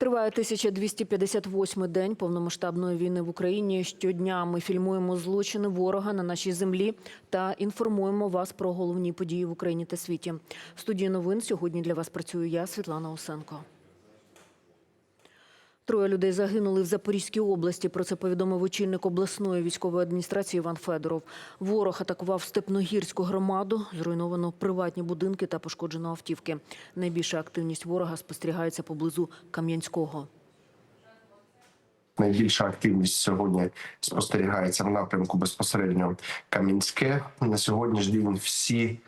Триває 1258 день повномасштабної війни в Україні. Щодня ми фільмуємо злочини ворога на нашій землі та інформуємо вас про головні події в Україні та світі. В студії новин сьогодні для вас працюю я, Світлана Осенко. Троє людей загинули в Запорізькій області. Про це повідомив очільник обласної військової адміністрації Іван Федоров. Ворог атакував степногірську громаду, зруйновано приватні будинки та пошкоджено автівки. Найбільша активність ворога спостерігається поблизу Кам'янського. Найбільша активність сьогодні спостерігається в напрямку безпосередньо Кам'янське. На сьогоднішній день всі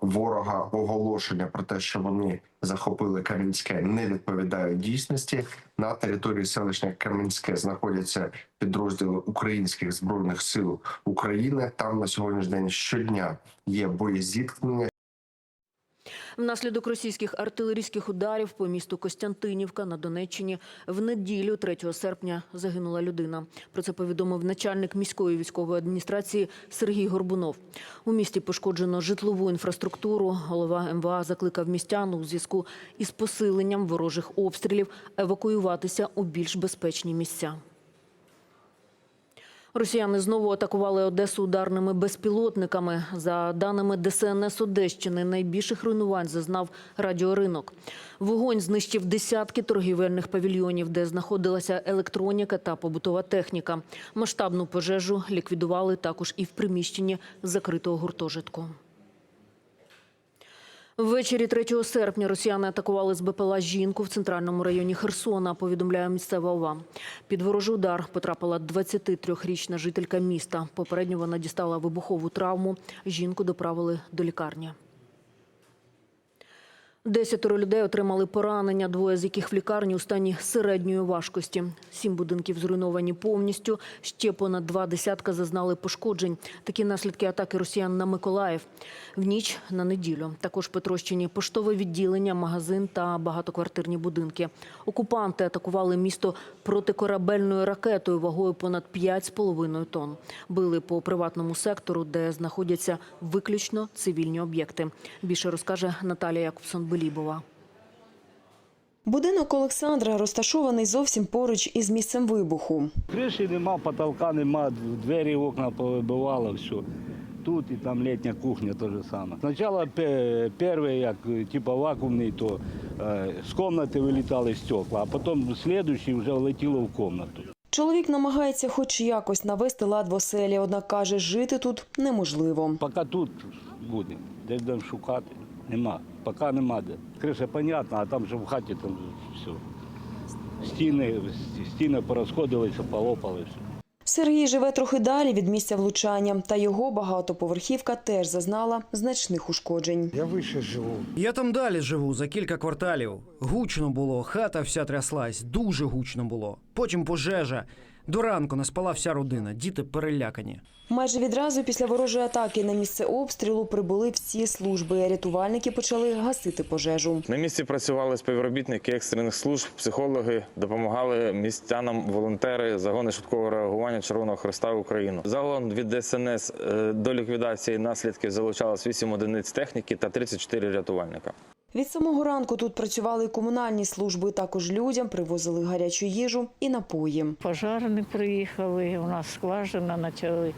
ворога оголошення про те, що вони захопили Кам'янське, не відповідають дійсності. На території селища Кам'янське знаходяться підрозділи українських збройних сил України. Там на сьогоднішній день щодня є боєзіткнення. Внаслідок російських артилерійських ударів по місту Костянтинівка на Донеччині в неділю 3 серпня загинула людина. Про це повідомив начальник міської військової адміністрації Сергій Горбунов. У місті пошкоджено житлову інфраструктуру. Голова МВА закликав містян у зв'язку із посиленням ворожих обстрілів евакуюватися у більш безпечні місця. Росіяни знову атакували Одесу ударними безпілотниками. За даними ДСНС Одещини, найбільших руйнувань зазнав радіоринок. Вогонь знищив десятки торгівельних павільйонів, де знаходилася електроніка та побутова техніка. Масштабну пожежу ліквідували також і в приміщенні закритого гуртожитку. Ввечері 3 серпня росіяни атакували з БПЛА жінку в центральному районі Херсона, повідомляє місцева ОВА. Під ворожий удар потрапила 23-річна жителька міста. Попередньо вона дістала вибухову травму. Жінку доправили до лікарні. Десятеро людей отримали поранення, двоє з яких в лікарні у стані середньої важкості. Сім будинків зруйновані повністю. Ще понад два десятка зазнали пошкоджень. Такі наслідки атаки росіян на Миколаїв. В ніч на неділю також потрощені поштове відділення, магазин та багатоквартирні будинки. Окупанти атакували місто протикорабельною ракетою вагою понад 5,5 тонн. Били по приватному сектору, де знаходяться виключно цивільні об'єкти. Більше розкаже Наталія Якобсон-Белібова. Будинок Олександра розташований зовсім поруч із місцем вибуху. Криші нема, потолка нема, двері, окна повибивало, все. Тут і там літня кухня те же саме. Спочатку перший, як типу вакуумний, то е, з кімнати вилітали стекла, а потім слідуючий вже влетіло в кімнату. Чоловік намагається хоч якось навести лад в оселі, однак каже, жити тут неможливо. Поки тут будемо, де будемо шукати, нема. Поки нема де. Криша понятна, а там же в хаті там все. Стіни, стіни порозходилися, полопали все. Сергій живе трохи далі від місця влучання, та його багатоповерхівка теж зазнала значних ушкоджень. Я вище живу. Я там далі живу за кілька кварталів. Гучно було, хата вся тряслась, дуже гучно було. Потім пожежа. До ранку не спала вся родина, діти перелякані. Майже відразу після ворожої атаки на місце обстрілу прибули всі служби. Рятувальники почали гасити пожежу. На місці працювали співробітники екстрених служб, психологи, допомагали містянам волонтери, загони швидкого реагування Червоного Христа України. Загалом від ДСНС е, до ліквідації наслідків залучалось 8 одиниць техніки та 34 рятувальника. Від самого ранку тут працювали комунальні служби. Також людям привозили гарячу їжу і напої. Пожарні приїхали, у нас скважина, почали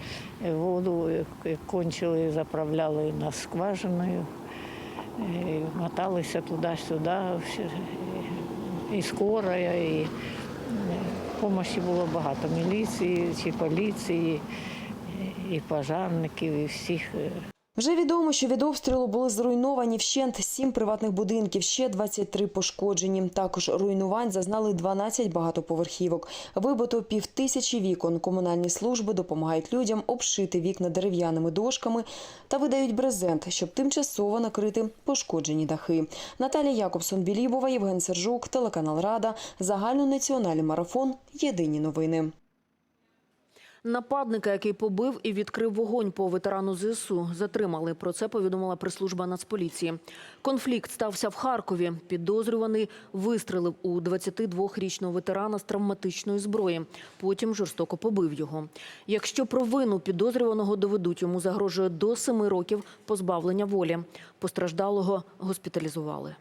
воду, е, кончили, заправляли нас скважиною, е, моталися туди-сюди, е, і скорая, і допомоги було багато міліції, чи поліції, і пожарників, і всіх. Вже відомо, що від обстрілу були зруйновані вщент сім приватних будинків, ще 23 пошкоджені. Також руйнувань зазнали 12 багатоповерхівок. Вибито півтисячі вікон. Комунальні служби допомагають людям обшити вікна дерев'яними дошками та видають брезент, щоб тимчасово накрити пошкоджені дахи. Наталія Якобсон-Білібова, Євген Сержук, телеканал Рада, загальнонаціональний марафон. Єдині новини. Нападника, який побив і відкрив вогонь по ветерану ЗСУ, затримали. Про це повідомила прес-служба Нацполіції. Конфлікт стався в Харкові. Підозрюваний вистрелив у 22-річного ветерана з травматичної зброї. Потім жорстоко побив його. Якщо провину підозрюваного доведуть, йому загрожує до 7 років позбавлення волі. Постраждалого госпіталізували.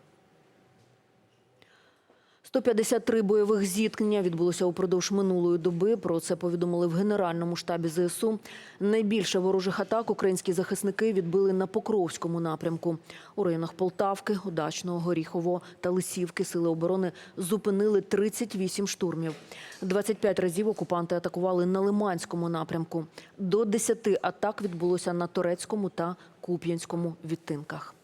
153 бойових зіткнення відбулося упродовж минулої доби. Про це повідомили в Генеральному штабі ЗСУ. Найбільше ворожих атак українські захисники відбили на Покровському напрямку. У районах Полтавки, Удачного, Горіхового та Лисівки сили оборони зупинили 38 штурмів. 25 разів окупанти атакували на Лиманському напрямку. До 10 атак відбулося на Торецькому та Куп'янському відтинках.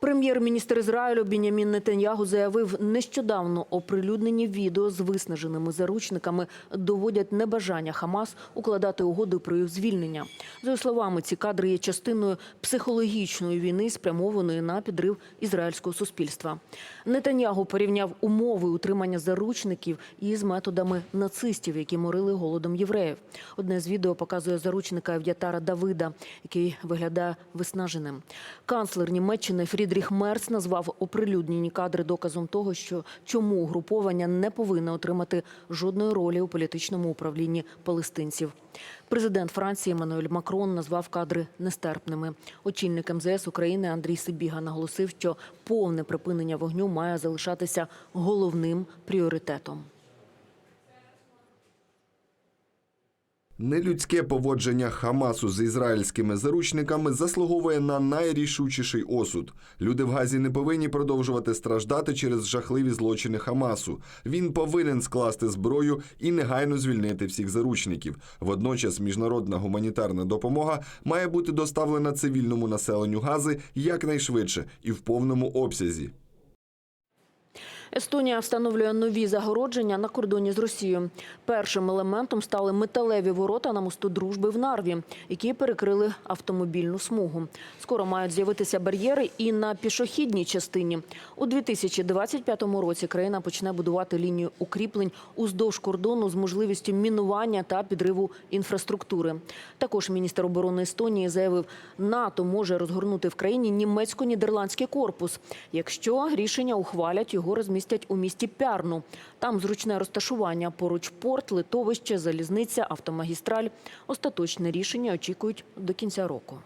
Прем'єр-міністр Ізраїлю Бінямін Нетаньягу заявив, нещодавно оприлюднені відео з виснаженими заручниками доводять небажання Хамас укладати угоди про їх звільнення. За словами, ці кадри є частиною психологічної війни, спрямованої на підрив ізраїльського суспільства. Нетаньягу порівняв умови утримання заручників із методами нацистів, які морили голодом євреїв. Одне з відео показує заручника Ев'ятара Давида, який виглядає виснаженим. Канцлер Німеччини Фрідріх Мерц назвав оприлюднені кадри доказом того, що чому угруповання не повинно отримати жодної ролі у політичному управлінні палестинців. Президент Франції Еммануель Макрон назвав кадри нестерпними. Очільник МЗС України Андрій Сибіга наголосив, що повне припинення вогню має залишатися головним пріоритетом. Нелюдське поводження Хамасу з ізраїльськими заручниками заслуговує на найрішучіший осуд. Люди в Газі не повинні продовжувати страждати через жахливі злочини Хамасу. Він повинен скласти зброю і негайно звільнити всіх заручників. Водночас міжнародна гуманітарна допомога має бути доставлена цивільному населенню Гази якнайшвидше і в повному обсязі. Естонія встановлює нові загородження на кордоні з Росією. Першим елементом стали металеві ворота на мосту дружби в Нарві, які перекрили автомобільну смугу. Скоро мають з'явитися бар'єри і на пішохідній частині. У 2025 році країна почне будувати лінію укріплень уздовж кордону з можливістю мінування та підриву інфраструктури. Також міністр оборони Естонії заявив, НАТО може розгорнути в країні німецько-нідерландський корпус, якщо рішення ухвалять його розмістять у місті Пярну. Там зручне розташування поруч порт, литовище, залізниця, автомагістраль. Остаточне рішення очікують до кінця року.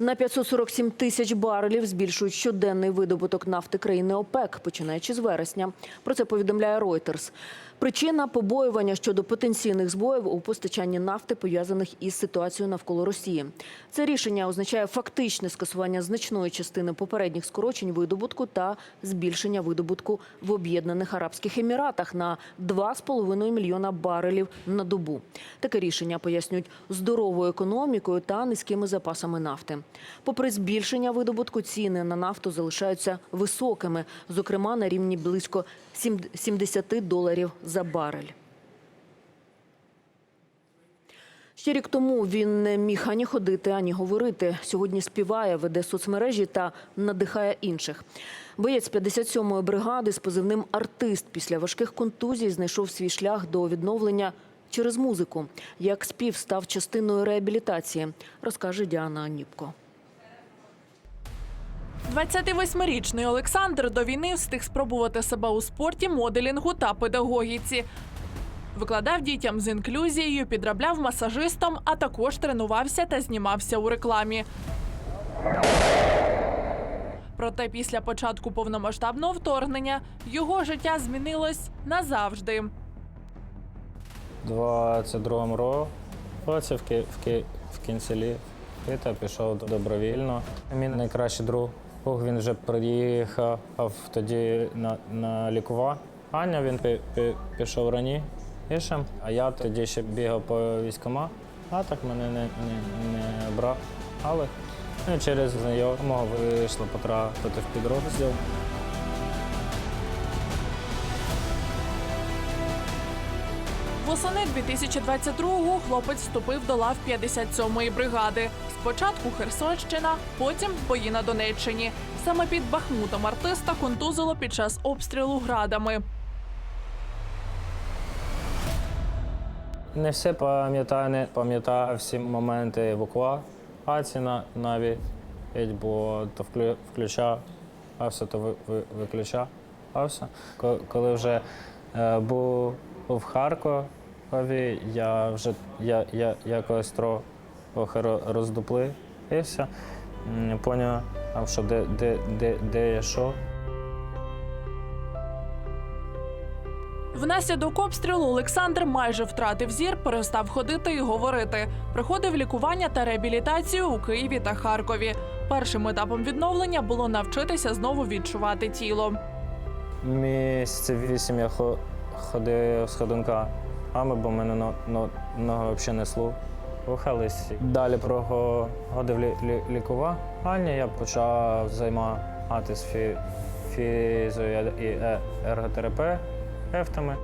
На 547 тисяч барелів збільшують щоденний видобуток нафти країни ОПЕК, починаючи з вересня. Про це повідомляє Reuters. Причина побоювання щодо потенційних збоїв у постачанні нафти, пов'язаних із ситуацією навколо Росії. Це рішення означає фактичне скасування значної частини попередніх скорочень видобутку та збільшення видобутку в Об'єднаних Арабських Еміратах на 2,5 мільйона барелів на добу. Таке рішення пояснюють здоровою економікою та низькими запасами нафти. Попри збільшення видобутку, ціни на нафту залишаються високими, зокрема на рівні близько 70 доларів за барель. Ще рік тому він не міг ані ходити, ані говорити. Сьогодні співає, веде соцмережі та надихає інших. Боєць 57-ї бригади з позивним «Артист» після важких контузій знайшов свій шлях до відновлення через музику. Як спів став частиною реабілітації, розкаже Діана Аніпко. 28-річний Олександр до війни встиг спробувати себе у спорті, моделінгу та педагогіці. Викладав дітям з інклюзією, підробляв масажистом, а також тренувався та знімався у рекламі. Проте після початку повномасштабного вторгнення його життя змінилось назавжди. У 22-му році в, ки, в, ки, в кінці літа пішов добровільно. Мій найкращий друг, він вже приїхав тоді на, на лікування. Він пі, пі, пішов раніше, а я тоді ще бігав по військома, а так мене не, не, не брав. Але ну, через знайомого вийшло потрапити в підрозділ. Восени 2022-го хлопець вступив до лав 57-ї бригади. Спочатку Херсонщина, потім бої на Донеччині. Саме під Бахмутом артиста контузило під час обстрілу градами. Не все пам'ятаю, не пам'ятаю всі моменти евакуації на- навіть, бо то вклю- включався, то ви- ви- виключався. Коли вже е, був в Харкові, я вже я, я якось трохи роздуплився. Поняв, що де, де, де, де є що. Внаслідок обстрілу Олександр майже втратив зір, перестав ходити і говорити. Проходив лікування та реабілітацію у Києві та Харкові. Першим етапом відновлення було навчитися знову відчувати тіло. Місяців вісім я хо- ходив з ходунками, бо мене но, но, ноги взагалі не слухались. Далі проходив лі, лі, лікування, я почав займатися фі, фізіо і е- ерготерапевтами.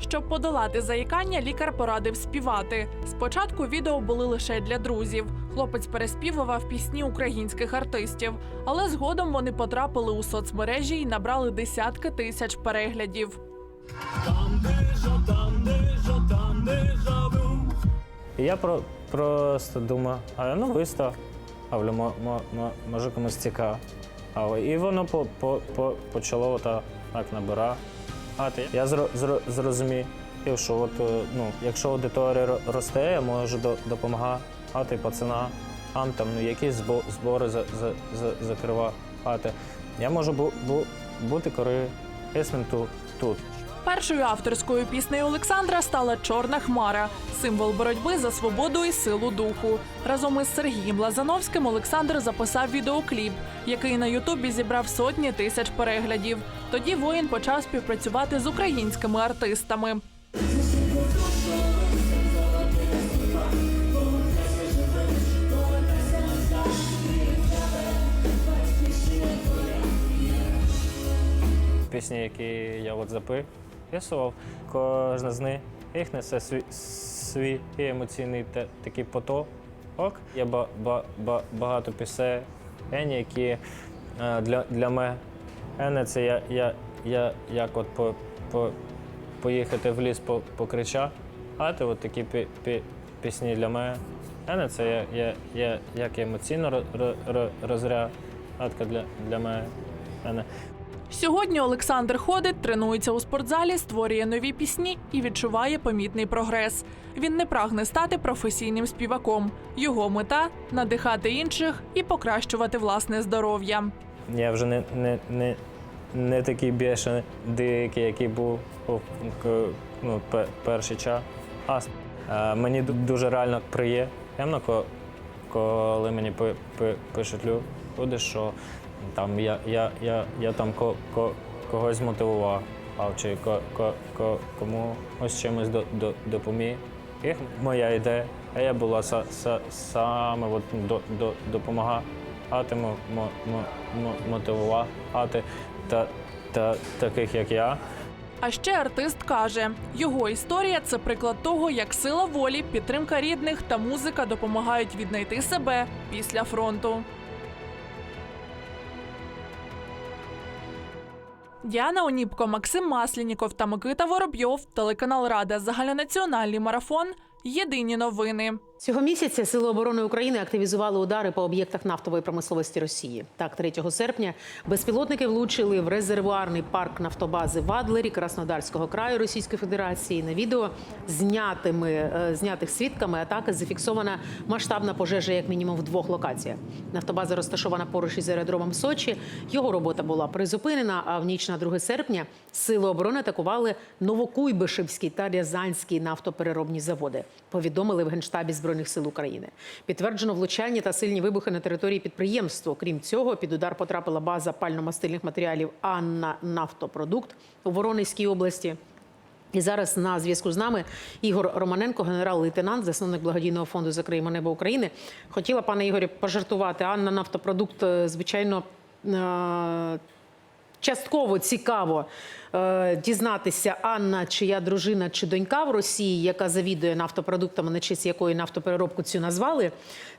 Щоб подолати заїкання, лікар порадив співати. Спочатку відео були лише для друзів. Хлопець переспівував пісні українських артистів, але згодом вони потрапили у соцмережі і набрали десятки тисяч переглядів. Я про, просто думаю, а ну вистав, а мо, мо, мо, може комусь цікаво. А, І воно по, по, по, почало так, так набирати. Я зро, зро, зрозумів, що от, е, ну, якщо аудиторія росте, я можу до, допомагати пацанам, там, ну, якісь збо- збори за, за, за, закривати. Я можу бу, бу, бути корисним тут. Першою авторською піснею Олександра стала Чорна хмара, символ боротьби за свободу і силу духу. Разом із Сергієм Лазановським Олександр записав відеокліп, який на Ютубі зібрав сотні тисяч переглядів. Тоді воїн почав співпрацювати з українськими артистами. Пісні, які я от записував, кожна з них їх несе свій, свій емоційний та, такий поток. Є ба, ба, ба, багато пісень, які е, для, для мене це я, я, я як от по, по, поїхати в ліс по, покричати. От такі пі, пі, пісні для мене. Це я, я, я, як ро- розрядка для, для мене. Сьогодні Олександр ходить, тренується у спортзалі, створює нові пісні і відчуває помітний прогрес. Він не прагне стати професійним співаком. Його мета надихати інших і покращувати власне здоров'я. Я вже не, не, не, не такий бешений, дикий, який був ну, перший час. А е, мені дуже реально приємно, ко- коли мені пи- пи- пишуть люди, що там я, я, я, я там ко, ко, когось мотивував, чи ко, ко, ко, комусь чимось до, до, допоміг. І моя ідея а я була са, са, саме от, до, до, допомагати, мо- мо- мо- мотивувати та, та, таких, як я. А ще артист каже, його історія це приклад того, як сила волі, підтримка рідних та музика допомагають віднайти себе після фронту. Діана Оніпко, Максим Маслініков та Микита Воробйов. Телеканал Рада. Загальнонаціональний марафон. Єдині новини. Цього місяця Сили оборони України активізували удари по об'єктах нафтової промисловості Росії. Так, 3 серпня безпілотники влучили в резервуарний парк нафтобази в Адлері Краснодарського краю Російської Федерації. На відео знятими е, знятих свідками атаки зафіксована масштабна пожежа, як мінімум в двох локаціях. Нафтобаза розташована поруч із аеродромом Сочі. Його робота була призупинена. А в ніч на 2 серпня сили оборони атакували Новокуйбишевський та Рязанський нафтопереробні заводи. Повідомили в генштабі збройних сил України. Підтверджено влучання та сильні вибухи на території підприємства. Крім цього, під удар потрапила база пально-мастильних матеріалів Анна Нафтопродукт у Воронезькій області. І зараз на зв'язку з нами Ігор Романенко, генерал-лейтенант, засновник благодійного фонду Закриємо небо України. Хотіла, пане Ігорі, пожартувати. Анна Нафтопродукт, е, звичайно, е, частково цікаво е, дізнатися, Анна, чия дружина чи донька в Росії, яка завідує нафтопродуктами, на честь якої нафтопереробку цю назвали,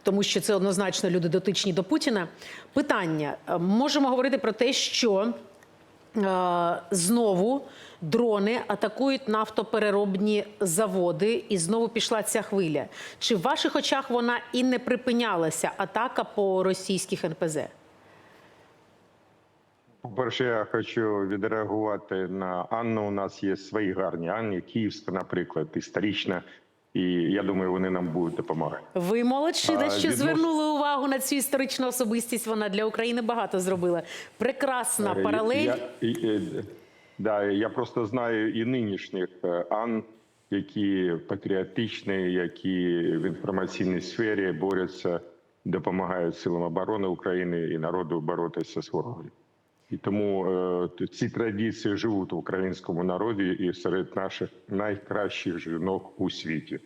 тому що це однозначно люди дотичні до Путіна. Питання: Е, можемо говорити про те, що е, знову дрони атакують нафтопереробні заводи, і знову пішла ця хвиля. Чи в ваших очах вона і не припинялася атака по російських НПЗ? По-перше, я хочу відреагувати на Анну. У нас є свої гарні Анні, Київська, наприклад, історична і я думаю, вони нам будуть допомагати. Ви молодчина, А, що відносно- звернули увагу на цю історичну особистість. Вона для України багато зробила. Прекрасна Е, паралель. Я, е, да, я просто знаю і нинішніх е, Ан, які патріотичні, які в інформаційній сфері борються, допомагають силам оборони України і народу боротися з ворогом. І тому е, ці традиції живуть в українському народі і серед наших найкращих жінок у світі.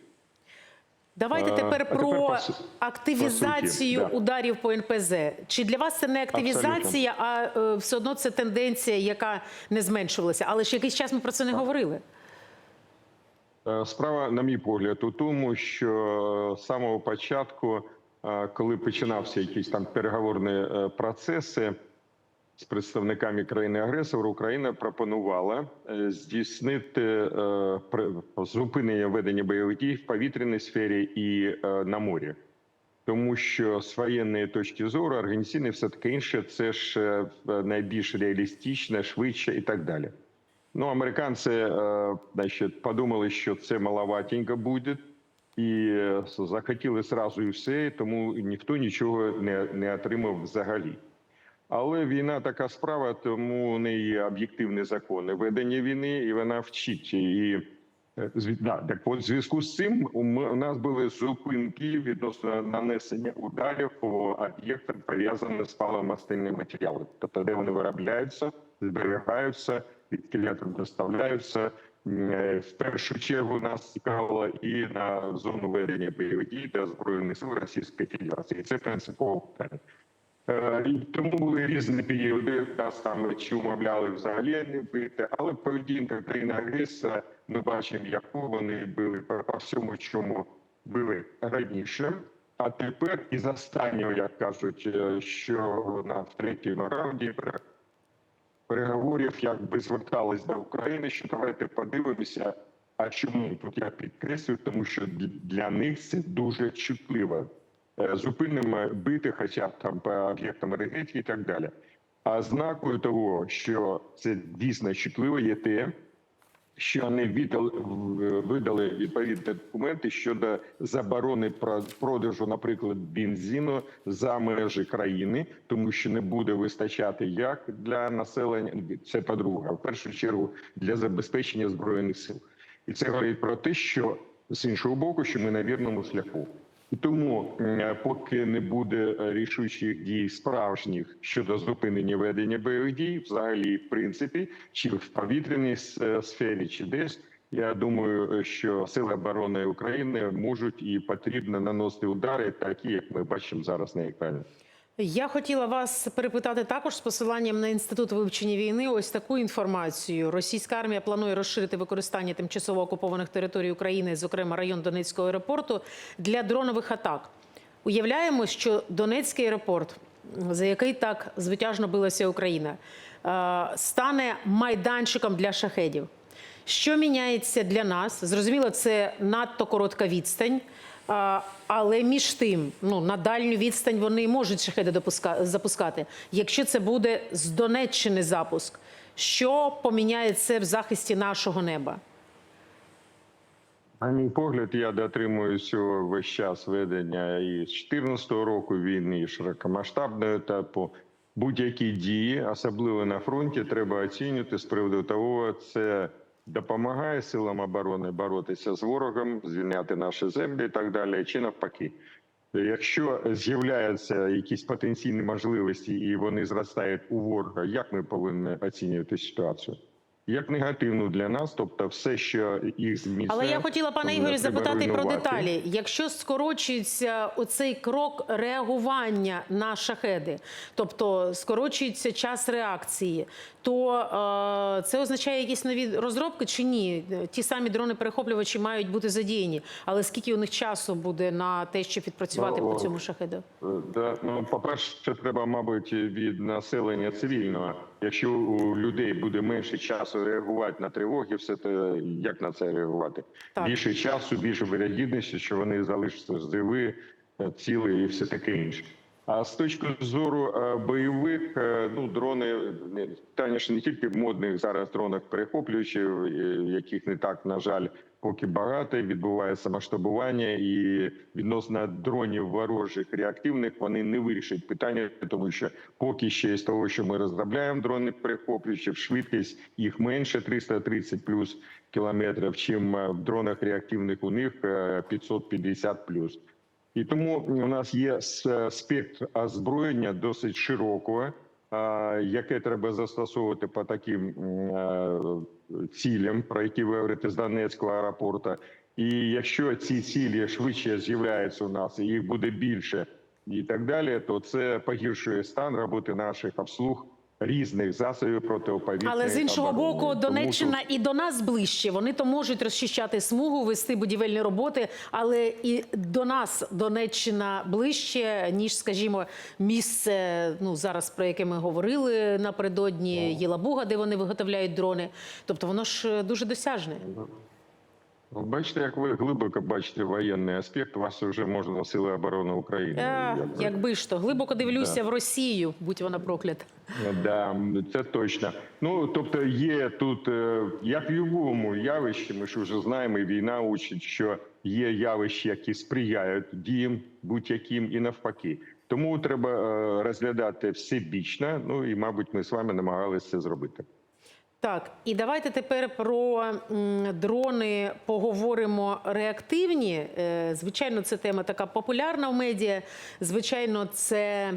Давайте Е, тепер а про тепер по активізацію по суті, да. ударів по НПЗ. Чи для вас це не активізація, а е, все одно це тенденція, яка не зменшувалася? Але ж якийсь час ми про це не говорили. Е, Справа, на мій погляд, у тому, що з самого початку, коли починався якісь там переговорні процеси з представниками країни-агресора, Україна пропонувала е, здійснити е, зупинення ведення бойових дій в повітряній сфері і е, на морі. Тому що з воєнної точки зору організаційне все таке інше, це ж найбільш реалістичне, швидше і так далі. Ну, американці, значить, подумали, що це маловатенько буде, і захотіли зразу і все, тому ніхто нічого не, не отримав взагалі. Але війна така справа, тому у неї є об'єктивні закони ведення війни, і вона вчить. І е, да, так от, зв'язку з цим у нас були зупинки відносно нанесення ударів по об'єктам, пов'язаним з паливомастильними матеріалами. Тобто, де вони виробляються, зберігаються, відкіля там доставляються. Е, В першу чергу нас цікавило і на зону ведення бойових дій для збройних сил Російської Федерації. Це принципово питання. Е, і Тому були різні періоди, нас там чи умовляли взагалі не бити, але поведінка країни агресора, ми бачимо, яку вони били по, всьому, чому били раніше. А тепер із останнього, як кажуть, е, що на третьому раунді пере- переговорів якби звертались до України, що давайте подивимося. А чому тут я підкреслюю? Тому що для них це дуже чутливо. Е, Зупинимо бити, хоча б там по об'єктам енергетики і так далі. А знакою того, що це дійсно чутливо, є те, що вони віддали, в- видали відповідні документи щодо заборони про- продажу, наприклад, бензину за межі країни, тому що не буде вистачати як для населення. Це по-друге, а в першу чергу для забезпечення збройних сил. І це говорить про те, що з іншого боку, що ми на вірному шляху. Тому, е, поки не буде е, рішучих дій справжніх щодо зупинення ведення бойових дій, взагалі, в принципі, чи в повітряній е, сфері, чи десь, я думаю, що сили оборони України можуть і потрібно наносити удари, такі як ми бачимо зараз на екрані. Я хотіла вас перепитати також з посиланням на інститут вивчення війни. Ось таку інформацію. Російська армія планує розширити використання тимчасово окупованих територій України, зокрема район Донецького аеропорту, для дронових атак. Уявляємо, що Донецький аеропорт, за який так звитяжно билася Україна, е, стане майданчиком для шахедів. Що міняється для нас? Зрозуміло, це надто коротка відстань. Але між тим, ну на дальню відстань вони можуть шахеди запускати. Якщо це буде з Донеччини запуск, що поміняє це в захисті нашого неба? На мій погляд, я дотримуюся весь час ведення і з 2014 року війни, і широкомасштабного етапу. Будь-які дії, особливо на фронті, треба оцінювати з приводу того, це допомагає силам оборони боротися з ворогом, звільняти наші землі і так далі, чи навпаки. Якщо з'являються якісь потенційні можливості і вони зростають у ворога, як ми повинні оцінювати ситуацію? Як негативну для нас, тобто все, що їх зміцнює. Але я хотіла пане Ігорю треба запитати про деталі. Якщо скорочується оцей крок реагування на шахеди, тобто скорочується час реакції, то е, це означає якісь нові розробки чи ні? Ті самі дрони-перехоплювачі мають бути задіяні, але скільки у них часу буде на те, щоб відпрацювати Ну, по цьому шахеду? Е, Да, ну, по-перше, треба, мабуть, від населення цивільного. Якщо у людей буде менше часу реагувати на тривоги, все те, як на це реагувати? Так. Більше часу, більше вирогідності, що вони залишаться живі, е, цілі і все таке інше. А з точки зору е, бойових, е, ну дрони питання ж не тільки в модних зараз дронах перехоплюючих, е, яких не так на жаль, поки багато відбувається масштабування, і відносно дронів ворожих реактивних вони не вирішать питання, тому що поки ще з того, що ми розробляємо дрони перехоплюючі, швидкість їх менше 330 плюс кілометрів, чим в дронах реактивних у них е, 550 плюс. І тому у нас є спектр озброєння досить широкого, яке треба застосовувати по таким е, цілям, про які ви говорите з Донецького аеропорту. І якщо ці цілі швидше з'являються у нас, і їх буде більше, і так далі, то це погіршує стан роботи наших обслуг різних засобів протиповітряної Але з іншого оборони. боку, Донеччина і до нас ближче. Вони то можуть розчищати смугу, вести будівельні роботи, але і до нас Донеччина ближче, ніж, скажімо, місце, ну зараз про яке ми говорили напередодні Єлабуга, де вони виготовляють дрони. Тобто воно ж е, дуже досяжне. Ви Бачите, як ви глибоко бачите воєнний аспект, вас вже можна на сили оборони України. Е, Якби. якби ж то глибоко дивлюся в Росію, будь вона проклята. Да, це точно. Ну тобто є тут, е, як в будь-якому явищі, ми ж вже знаємо, і війна учить, що є явища, які сприяють діям будь-яким і навпаки. Тому треба е, розглядати всебічно. Ну і мабуть, ми з вами намагалися це зробити. Так, і давайте тепер про дрони поговоримо реактивні. Е, Звичайно, це тема така популярна в медіа. Звичайно, це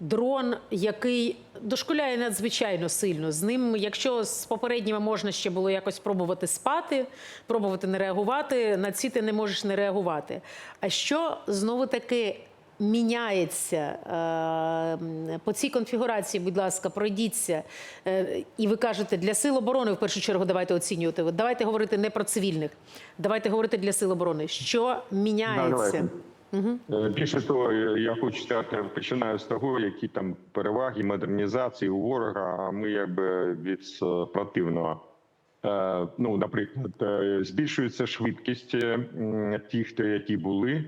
дрон, який дошкуляє надзвичайно сильно. З ним, якщо з попередніми можна ще було якось пробувати спати, пробувати не реагувати, на ці ти не можеш не реагувати. А що знову таки міняється е, по цій конфігурації, будь ласка, пройдіться. Е, І ви кажете, для сил оборони в першу чергу давайте оцінювати. Давайте говорити не про цивільних, давайте говорити для сил оборони. Що міняється? Е, Більше того, я хочу сказати, починаю з того, які там переваги модернізації у ворога. А ми якби від противного. Ну, наприклад, збільшується швидкість тих, хто які були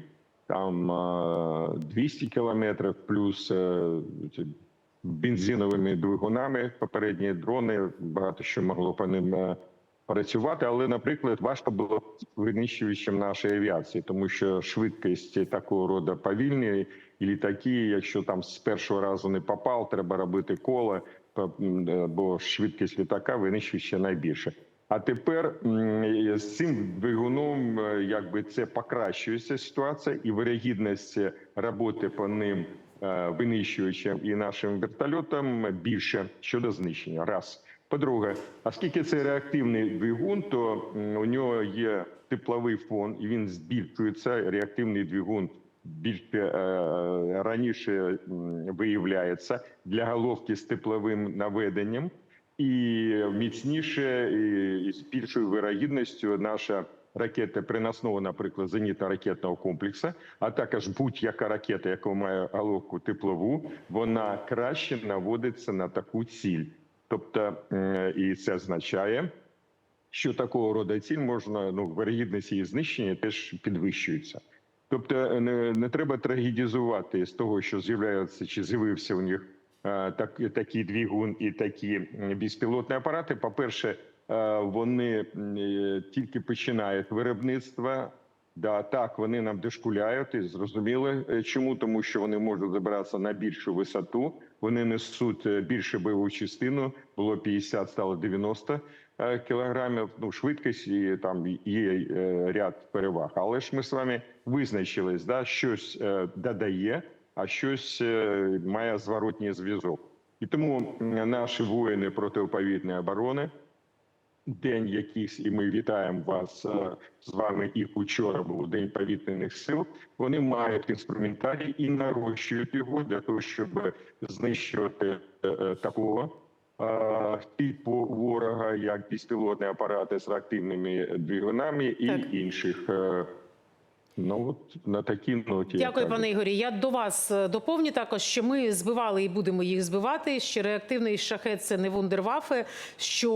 там е, 200 кілометрів, плюс е, бензиновими двигунами. Попередні дрони багато що могло по ним е, працювати, але, наприклад, важко було винищувачем нашої авіації, тому що швидкість такого роду повільні і літаки, якщо там з першого разу не попав, треба робити коло, е, бо швидкість літака винищуюча найбільше. А тепер з цим двигуном е, якби це покращується ситуація, і вирогідність роботи по ним е, винищувачам і нашим вертольотам більше щодо знищення. Раз. По-друге, оскільки це реактивний двигун, то у нього є тепловий фон, і він збільшується. Реактивний двигун більш е, раніше виявляється для головки з тепловим наведенням, і міцніше і, і з більшою вирогідністю наша ракета приносного, наприклад, зенітно-ракетного комплексу, а також будь-яка ракета, яка має головку теплову, вона краще наводиться на таку ціль. Тобто, і це означає, що такого роду ціль можна, ну, вирогідність її знищення теж підвищується. Тобто не, не треба трагедізувати з того, що з'являється чи з'явився у них е, так, такий двигун і такі безпілотні апарати. По-перше, е, вони е, тільки починають виробництво. Да, так, вони нам дошкуляють і зрозуміло е, чому, тому що вони можуть забиратися на більшу висоту. Вони несуть е, більше бойову частину. Було 50, стало 90 е, кілограмів. Ну швидкість і там є е, ряд переваг. Але ж ми з вами визначились, да щось е, додає, а щось е, має зворотній зв'язок. І тому наші воїни протиповітної оборони день якийсь, і ми вітаємо вас е, з вами. І учора був день повітряних сил. Вони мають інструментарій і нарощують його для того, щоб знищувати е, такого типу ворога, як безпілотні апарати з реактивними двигунами і Так. інших. Ну от на такій ноті. Дякую, пане Ігорі. Я до вас е, доповню також, що ми збивали і будемо їх збивати. Що реактивний шахет це не вундервафи. Що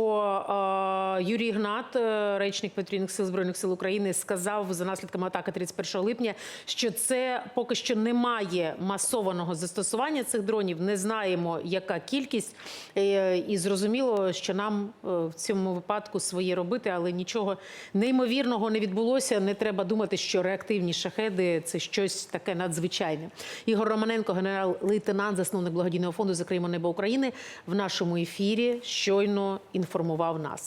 е, Юрій Гнат, е, речник повітряних сил збройних сил України, сказав за наслідками атаки 31 липня, що це поки що немає масованого застосування цих дронів. Не знаємо, яка кількість, Е, і зрозуміло, що нам е, в цьому випадку своє робити, але нічого неймовірного не відбулося. Не треба думати, що реактивні шахеди це щось таке надзвичайне. Ігор Романенко, генерал-лейтенант, засновник благодійного фонду «Закриємо небо України, в нашому ефірі щойно інформував нас.